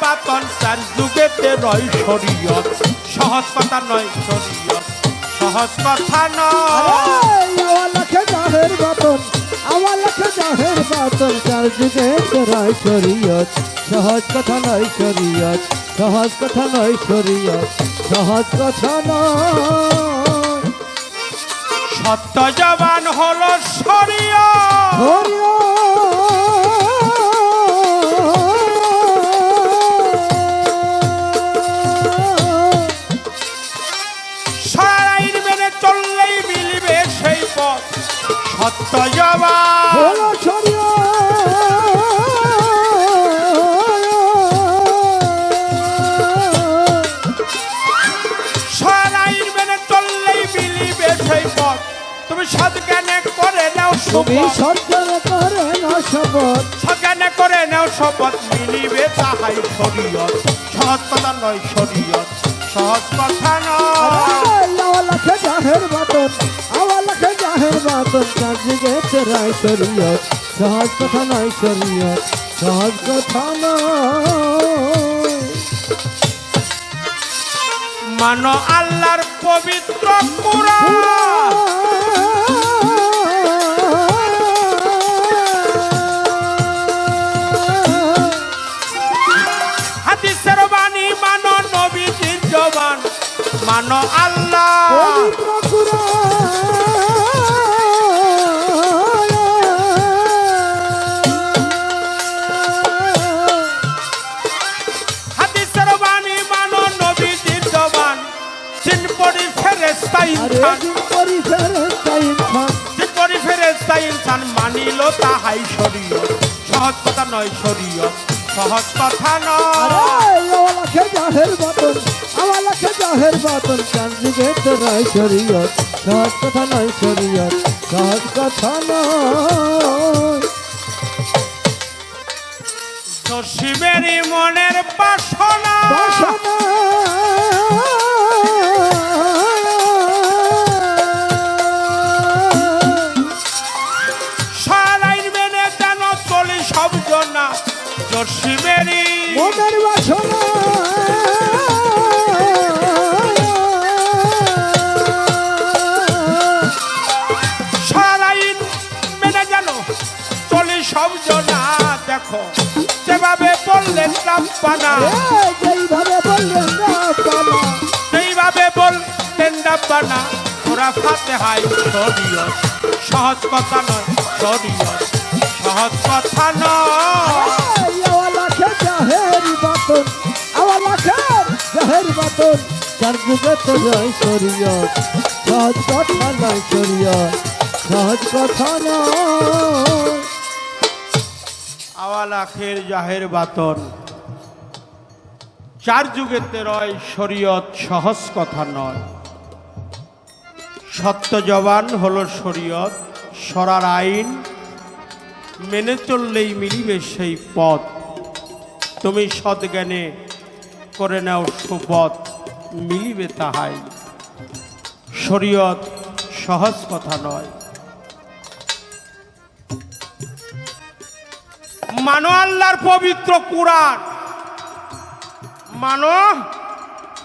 বাতন চার যুগেতে রয় শরীয়ত। সহজ কথা নয় শরীয়ত সহজ কথা নয়। আমার লাখে জাহের বাতন আমার লাখে জাহের বাতন চার যুগে তোরাই শরীয়ত। সহজ কথা নয় শরীয়ত সহজ কথা নয় শরীয়ত সহজ কথা নয়। সত্য জবান হলো শরীয়ত। সত্য জবান হলো শরীয়ত সারাইন মেনে চললেই মিলিবে সেই পথ। তুমি সৎজ্ঞানে করে নাও তুমি সজ্জন করে না শপথ সজ্ঞানে করে নাও শপথ মিলিবে তাহাই শরীয়ত। সহজ কথা নয় শরীয়ত। সহজ কথা নয়। লাখে জাহের বাতন বাতন চার যুগে তোরাই শরীয়ত সহজ কথা নয় শরীয়ত সহজ কথা নয়। মানো আল্লাহর পবিত্র কুরআন। হাদিসের বাণী মানো নবীজির জবান। মানো আল্লাহ। পবিত্র কুরআন। ইনসান। করি ফেরেস্তা ইনসান। চিন পড়ি ফেরেস্তা ইনসান মানিল তাহাই শরীয়ত সহজ কথা নয় সহজ কথা নয়। জাহের বাতন জাহের বাতন সহজ কথা নয় শরীয়ত সহজ কথা নয়। জসিমেরই মনের বাসনা। বললেন এই যেইভাবে বললেন রাব্বানা সেইভাবে বললেন রাব্বানা ওরা ফাতে হাই শরীয়ত সহজ কথা নয় শরীয়ত সহজ কথা নয়। এই আমার লাখে জাহের বাতন আমার লাখের বাতন। চার যুগে শরীয়ত সহজ কথা নয় শরীয়ত সহজ কথা নয়। আওয়াল আখের জাহের বাতন। চার যুগেতে রয় শরীয়ত সহজ কথা নয়। সত্য জবান হলো শরীয়ত, সরার আইন, মেনে চললেই মিলিবে সেই পথ। তুমি সৎজ্ঞানে করে নাও সুপথ, মিলিবে তাহাই। শরীয়ত সহজ কথা নয়। মানো আল্লাহর পবিত্র কুরআন। মানো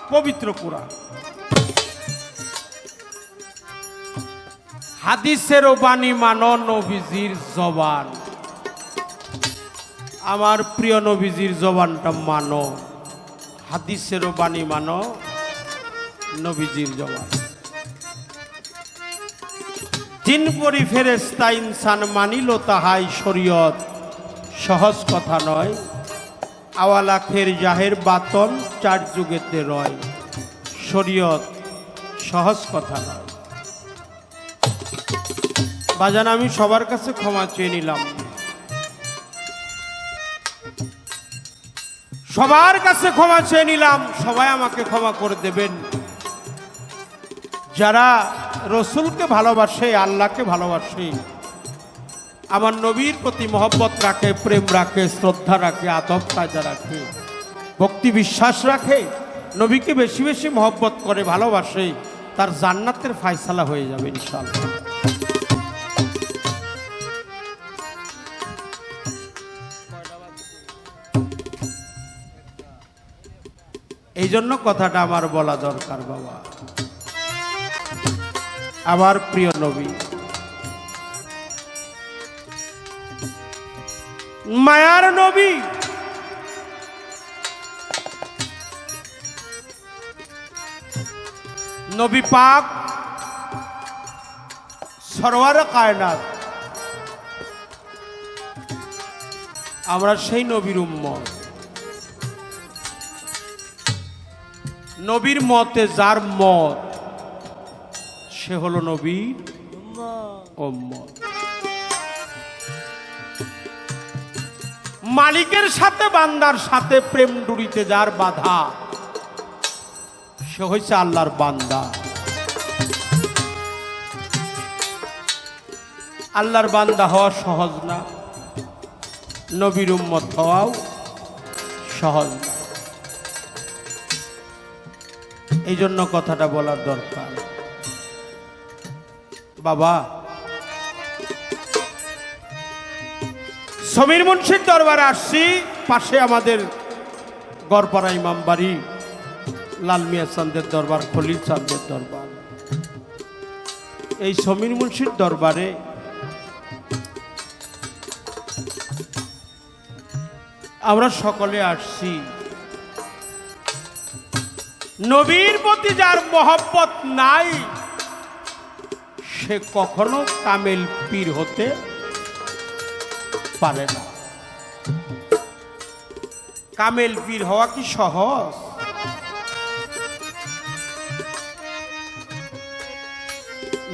পবিত্র কুরআন। হাদিসেরও বাণী মানো নবীজির জবান। আমার প্রিয় নবীজির জবানটা মানো। হাদিসেরও বাণী মানো নবীজির জবান। জিন পরি ফেরেস্তা ইনসান মানিল তাহাই শরীয়ত। সহজ কথা নয়। আওয়ালাখের জাহের বাতন চার যুগেতে রয়। শরীয়ত সহজ কথা নয়। বাজান, আমি সবার কাছে ক্ষমা চেয়ে নিলাম। সবার কাছে ক্ষমা চেয়ে নিলাম। সবাই আমাকে ক্ষমা করে দেবেন। যারা রসুলকে ভালোবাসে, আল্লাহকে ভালোবাসে আমার নবীর প্রতি মহব্বত রাখে, প্রেম রাখে, শ্রদ্ধা রাখে, আদব কাজা রাখে, ভক্তি বিশ্বাস রাখে। নবীকে বেশি বেশি মহব্বত করে, ভালোবাসে, তার জান্নাতের ফায়সালা হয়ে যাবে ইনশাল্লাহ এই জন্য কথাটা আমার বলা দরকার বাবা। আমার প্রিয় নবী মায়ার নবী। নবী পাক সরওয়ার কায়নাত। আমরা সেই নবীর উম্মত। নবীর মতে যার মত, সে হলো নবীর উম্মত। মালিকের সাথে বান্দার সাথে প্রেম ডুরিতে যার বাধা, সে হয়েছে আল্লাহর বান্দা। আল্লাহর বান্দা হওয়া সহজ না, নবীর উম্মত হওয়াও সহজ না। এই জন্য কথাটা বলার দরকার। বাবা সমীর মুন্সির দরবারে আসছি, পাশে আমাদের গড়পাড়া ইমাম বাড়ি, লাল মিয়া চান্দের দরবার, খলিল চান্দের দরবার। এই সমীর মুন্সির দরবারে আমরা সকলে আসছি। নবীর প্রতি যার মহব্বত নাই, সে কখনো কামেল পীর হতে পারে না। কামেল পীর হওয়া কি সহজ?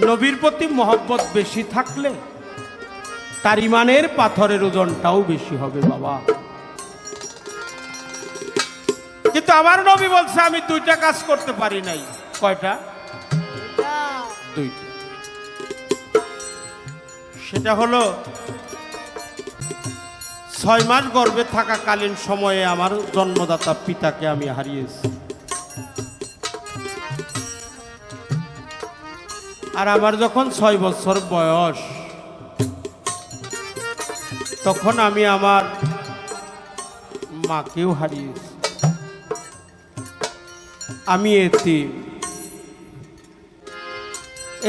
নবীর প্রতি মহব্বত বেশি থাকলে তার ইমানের পাথরের ওজনটাও বেশি হবে বাবা। কিন্তু আমার নবী বলছে আমি দুইটা কাজ করতে পারি নাই। কয়টা? দুইটা। সেটা হলো ছয় মাস গর্ভে থাকাকালীন সময়ে আমার জন্মদাতা পিতাকে আমি হারিয়েছি। আর আমার যখন ছয় বছর বয়স, তখন আমি আমার মাকেও হারিয়েছি। আমি এতে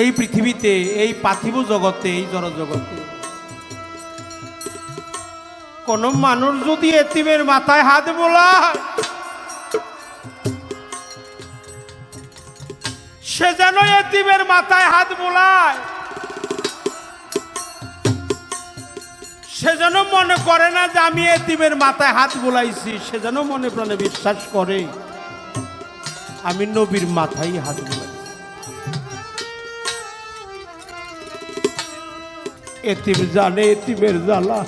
এই পৃথিবীতে, এই পার্থিব জগতে, এই জড়জগতে কোন মানুষ যদি এতিমের মাথায় হাত বোলা, সে যেন এতিমের মাথায় হাত বোলায়। সে যেন মনে করে না যে আমি এতিমের মাথায় হাত বোলাইছি, সে যেন মনে প্রাণে বিশ্বাস করে, আমি নবীর মাথায় হাত বোলাই এতিম জানে, এতিমের জ্বালা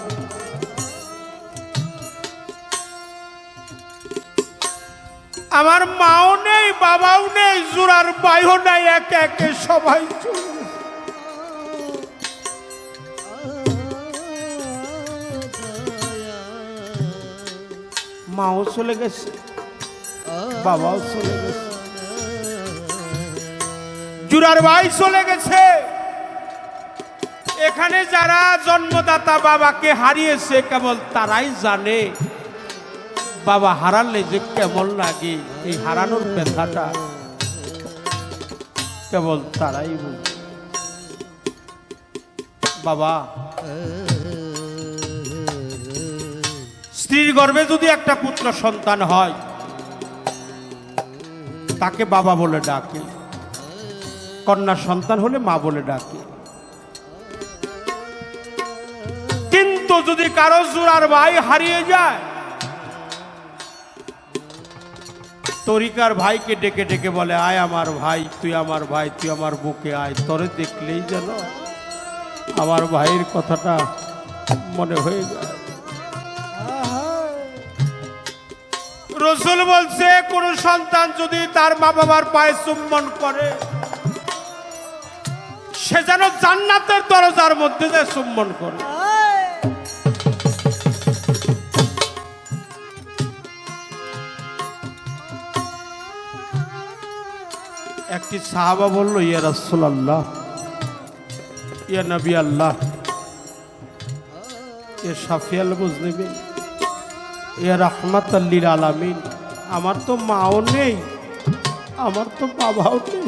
আমার মাও নেই, বাবাও নেই, জোড়ার বাইও নাই, একে একে সবাই মাও চলে গেছে, বাবাও চলে গেছে। জুরার ভাই চলে গেছে। এখানে যারা জন্মদাতা বাবাকে হারিয়েছে, কেবল তারাই জানে। বাবা হারালে যে কেমন লাগে, এই হারানোর ব্যথাটা কেবল তারাই বাবা, স্ত্রীর গর্ভে যদি একটা পুত্র সন্তান হয়, তাকে বাবা বলে ডাকে। কন্যা সন্তান হলে মা বলে ডাকে। কিন্তু যদি কারও জোড়ার ভাই হারিয়ে যায় তরিকার ভাইকে ডেকে ডেকে বলে, আয় আমার ভাই, তুই আমার ভাই, তুই আমার বুকে আয়। তোরে দেখলেই যেন আমার ভাইয়ের কথাটা মনে হয়ে যায়। রসুল বলছে, কোন সন্তান যদি তার মা বাবার পায়ে চুম্বন করে, সে যেন জান্নাতের দরজার মধ্যে যে চুম্বন করে। একটি সাহাবা বলল, ইয়া রাসূল আল্লাহ ইয়া নবী আল্লাহ ইয়া শাফিয়াল মুজলিমিন ইয়া রাহমাত লিল আলামিন, আমার তো মাও নেই, আমার তো বাবাও নেই।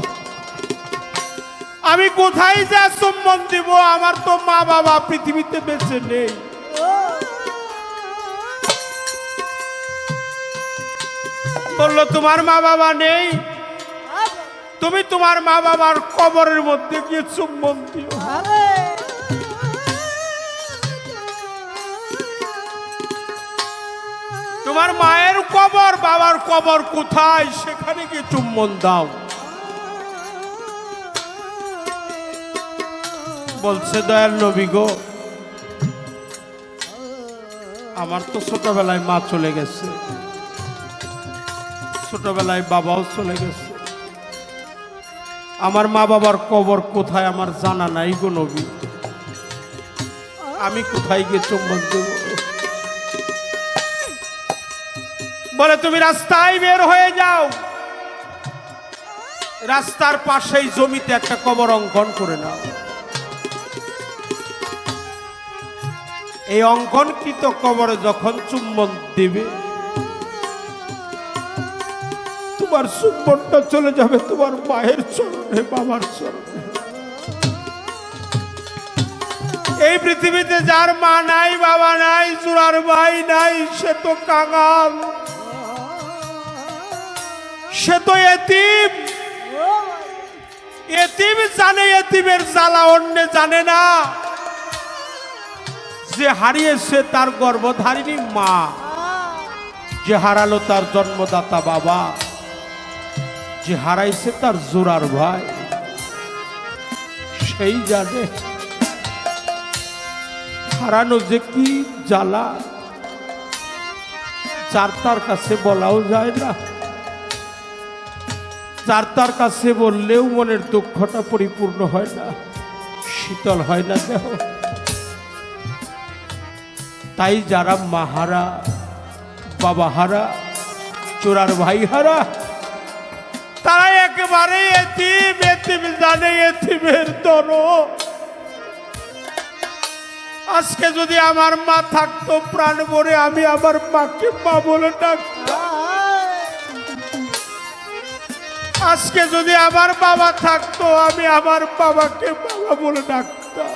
আমি কোথায় যা সম্মান দিব? আমার তো মা বাবা পৃথিবীতে বেঁচে নেই। বলল, তোমার মা বাবা নেই? তুমি তোমার মা বাবার কবরের মধ্যে গিয়ে চুম্বন দিও। তোমার মায়ের কবর, বাবার কবর কোথায়? সেখানে গিয়ে চুম্বন দাও। বলছে, দয়াল নবী গো, আমার তো ছোটবেলায় মা চলে গেছে। ছোটবেলায় বাবাও চলে গেছে। আমার মা বাবার কবর কোথায় আমার জানা নাই গো নবী। আমি কোথায় গিয়ে চুম্বন দেব বলে, তুমি রাস্তায় বের হয়ে যাও। রাস্তার পাশেই জমিতে একটা কবর অঙ্কন করে নাও। এই অঙ্কনকৃত কবরে যখন চুম্বন দেবে তোমার চুম্বনটা চলে যাবে, তোমার মায়ের চরণে, বাবার চরণে। এই পৃথিবীতে যার মা নাই, বাবা নাই, চূড়ার ভাই নাই, সে তো কাঙাল। সে তো এতিম। এতিম জানে, এতিমের জ্বালা অন্য জানে না। যে হারিয়েছে তার গর্ভধারিণী মা, যে হারালো তার জন্মদাতা বাবা। যে হারাইছে তার জোরার ভাই। সেই জানে হারানো যে কি জ্বালা, যার তার কাছে বলাও যায় না। যার তার কাছে বললেও মনের দুঃখটা পরিপূর্ণ হয় না, শীতল হয় না দেহ। তাই যারা মাহারা, বাবা হারা, চোরার ভাই হারা তারা একেবারে এতিম এতিম জানে এতিমের দর আজকে যদি আমার মা থাকতো, প্রাণ ভরে আমি আমার মাকে মা বলে আজকে যদি আমার বাবা থাকতো, আমি আমার বাবাকে বাবা বলে ডাকতাম।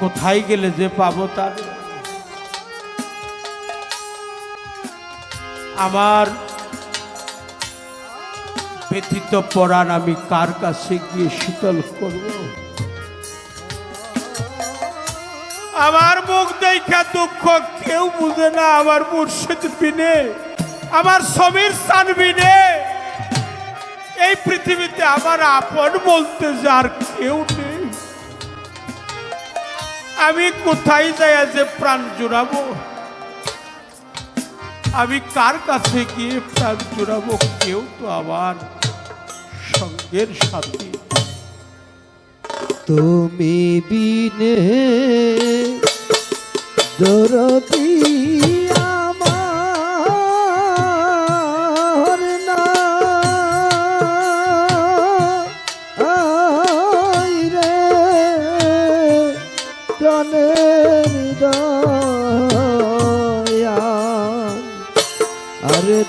কোথায় গেলে যে পাবো তার? আমার ব্যথিত পরাণ আমি কার কাছে গিয়ে শীতল করব? আমার মুখ দেখা দুঃখ কেউ বুঝে না, আমার মুর্শিদ বিনে, আমার সমীর স্থান বিনে। এই পৃথিবীতে আমার আপন বলতে যার কেউ নেই। আমি কোথায় যাই যে প্রাণ জুড়াবো? আমি কার কাছে গিয়ে প্রাণ জোড়াবো? কেউ তো আমার সঙ্গের সাথে। তুমি বিনে দরদি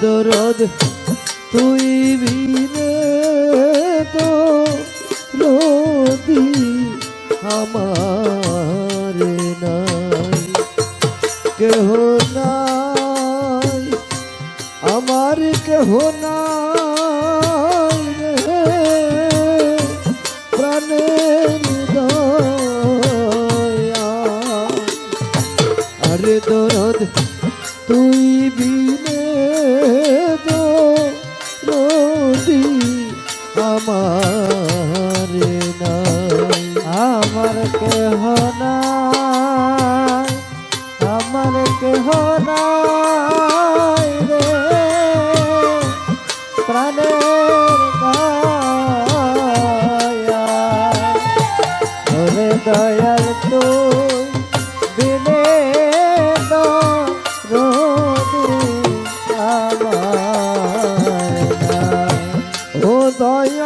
দরদ তুই বিনে তো রোদি আমার নাই। কেহ নাই আমার কেহ নাই sonho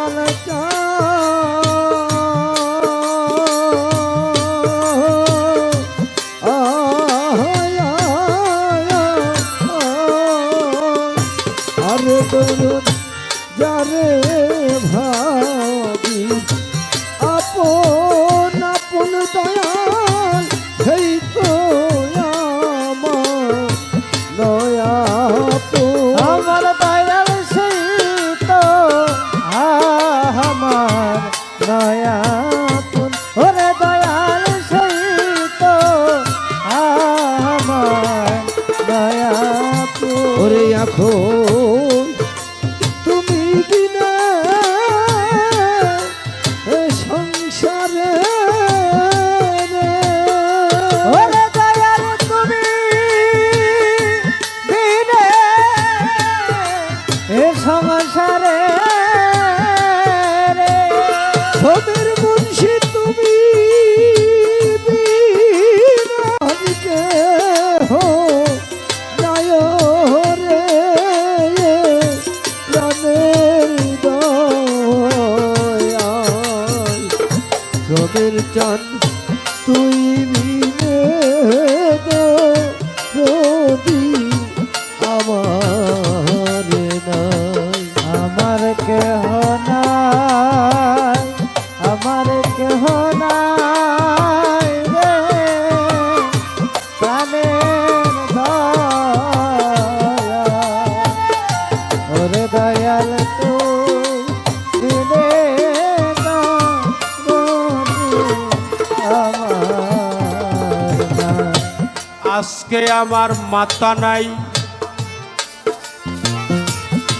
আজকে আমার মাতা নাই।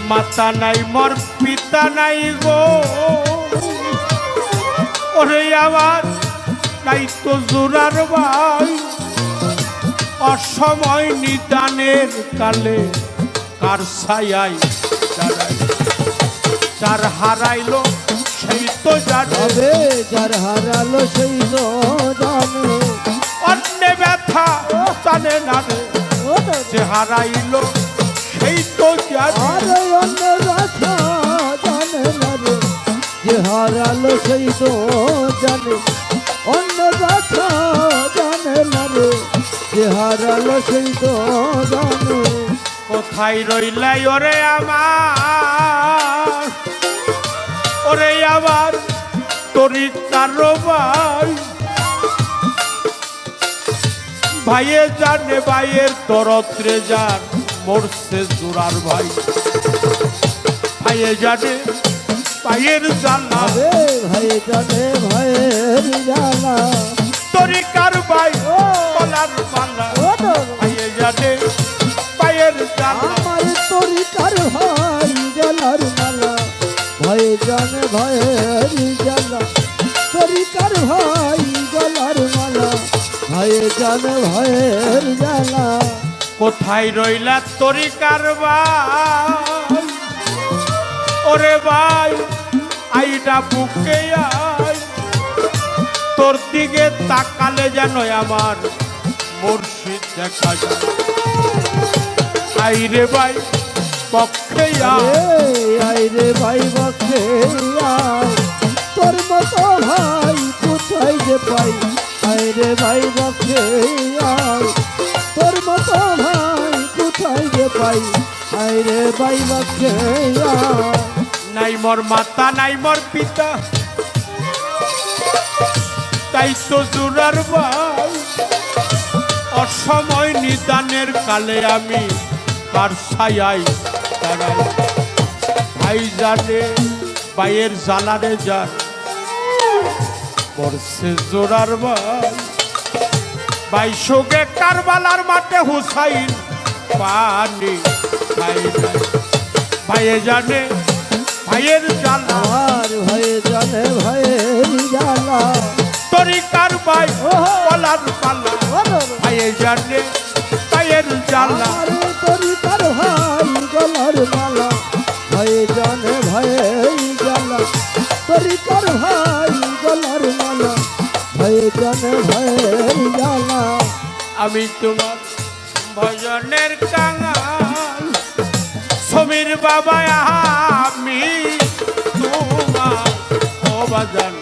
মাতা নাই মোর পিতা নাই গো। ওরে আমার তো জোরার ভাই। অসময় নিদানের কালে কার ছায়াই যার হারাইলো সেই তো জানে। তবে যার হারালো সেই তো জানে। অন্য ব্যথা জানে না রে। যে হারাইলো সেই তো জানে। হারালো জানে অন্য কথা জানে না রে। যে হারালো সেই তো জানে। কোথায় রইলাই ওরে আমার? ওরে আমার তরি কারও ভাই ভাইয়ে জানে ভাইয়ের দরত্রে যান মরছে জোরার ভাই। ভাইয়ে জানে ভাইয়ের জানা ভাই জানে ভাইয়ের জানা তরি কার ভাই? বলার পালা ও তো। ভাইয়ে জানে ভাইয়ের জানা আমার তরিকার ভাই? গেলার মালা। ভাই জানে ভাইয়ের জ্বালা। তরিকার ভাই? গলার মালা। ভাই জানে ভাইয়ের জ্বালা। কোথায় রইলা তরি কারবার ওরে ভাই। আইডা বুকে আই তোর দিকে তাকালে যেন আমার মুর্শিদ দেখা যায়। আই রে ভাই, পক্ষে আয়। আরে, আই রে ভাই আয়। তোর মতো ভাই কোথায় যে পাই? আই রে ভাই বক্ষে তোর মতো ভাই কোথায় যে পাই? আই রে ভাই আয়। নাই মোর মাতা, নাই মোর পিতা। তাই তো জোরার ভাই অসময় নিদানের কালে আমি কার ছায়াই দাঁড়াই। ভাই জানে, ভাইয়ের জ্বালারে যান বর্ষে জোরার ভাই ভাই শোকে কারবালার মাঠে হুসাইন পানি নাই। ভাইয়ে জানে ভাইয়ের জ্বালা। আর ভাই জানে ভাইয়ের জ্বালা। তরিকার ভাই ওহো। বলার পালা। ভাইয়ে জানে ভাইয়ের জ্বালা। আর তরিকার ভাই গলার মালা। ভাই জানে ভাইয়ের জ্বালা। তরিকার ভাই গলার মালা। ভাই জানে ভাইয়ের জ্বালা। আমি তোমার ভজনের কাঙাল। সমীর বাবা আমি তোমার ও বাজান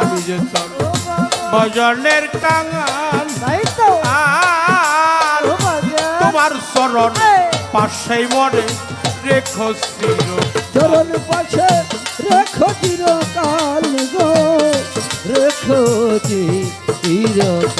আমি যে তোর ভজনের কাঙাল। তোমার চরণ পাশেই মনে রেখো চির চরণ পাশে রেখো চিরকাল গো। রেখো চিরকাল।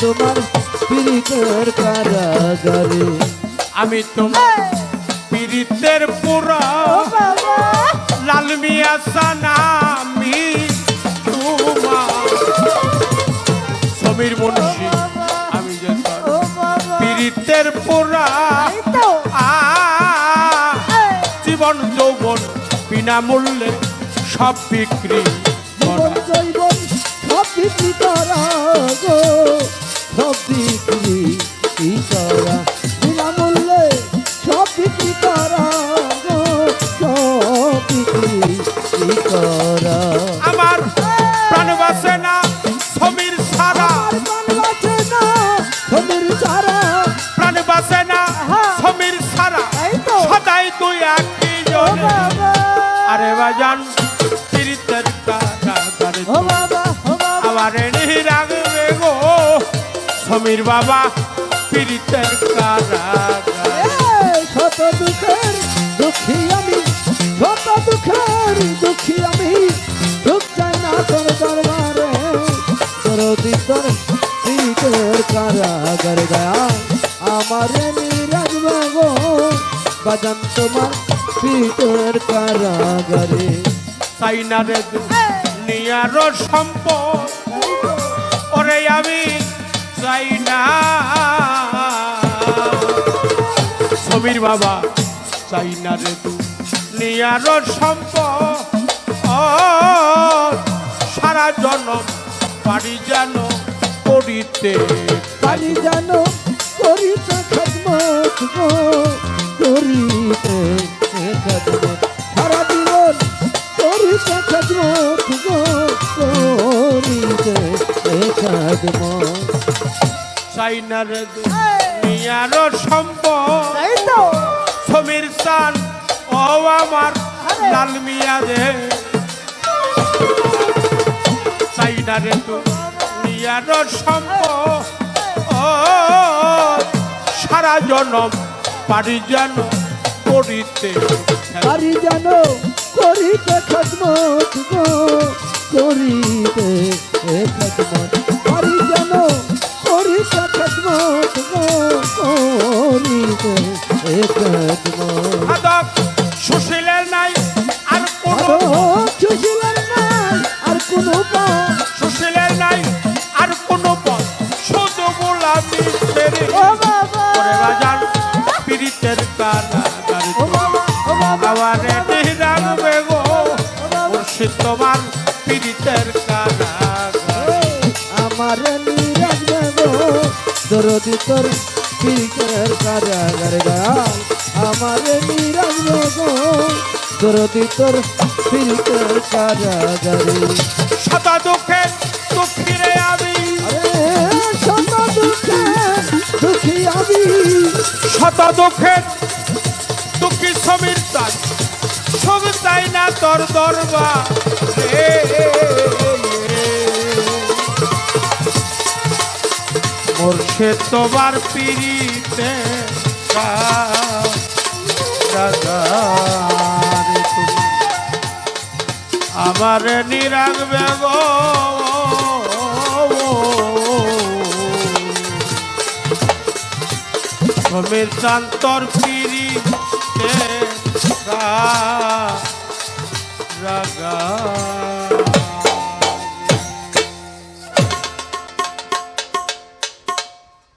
তোমার পীড়িতের কারাগারে। আমি তোমার পীড়িতের পুরা লাল মিয়া সানামি তোমার। সমীর মুন্সি আমি যে তোর পীড়িতের পুরা জীবন যৌবন বিনামূল্যে সব বিক্রি করা। সব বিক্রি করা গো। সব বিক্রি সমীর বাবা পীড়িতের কারাগারে। শত দুঃখের দুঃখী আমি শত দুঃখের দুঃখী আমি। দুঃখ চাই না তোর দরবারে তোর দিতর দিতের কারাগার দয়া। আমার গো বাজান তোমার কারাগারে। সম্পদ ওরে আমি চাই না। সমীর বাবা চাই না রে তু নিয়ার সম্পদ সারা জনম পারি যেন করিতে পারি জানো করিতে খদমত করিতে খদমত। সারা জীবন করিতে খদমত। চাই না রে তু নিয়ার সম্পদ সমীর চান ও আমার লাল মিয়া রে চাইনা রে তো মিয়ার সম্প ও সারা জনম পারি যেন করিতে পারি জানো করিতে খদমত গো করিতে খদমত সুশীলের নাই আর কোন সুশীলের নাই আর কোনো সুশীলের নাই আর কোন পথ। শুধু গোলামি ছেড়ে বাজান পীড়িতের কারাগারে। ও বাবা ও বাবা। আবারে রাখবে গো মুর্শিদ তোমার পীড়িতের কারাগারে। আমার নিরাজ গো দরদি তোর কারাগার গাল আমার নিরাজ দরদি তোর পিকের কারাগারে সদা দুঃখে আমি দুঃখে আমি সমীর সব তাই না তোর দরবার। মোরশে তোমার পিড়িতে আমার নিরাগবে গো। সমীর চান্তর পিড়িতে রাগা।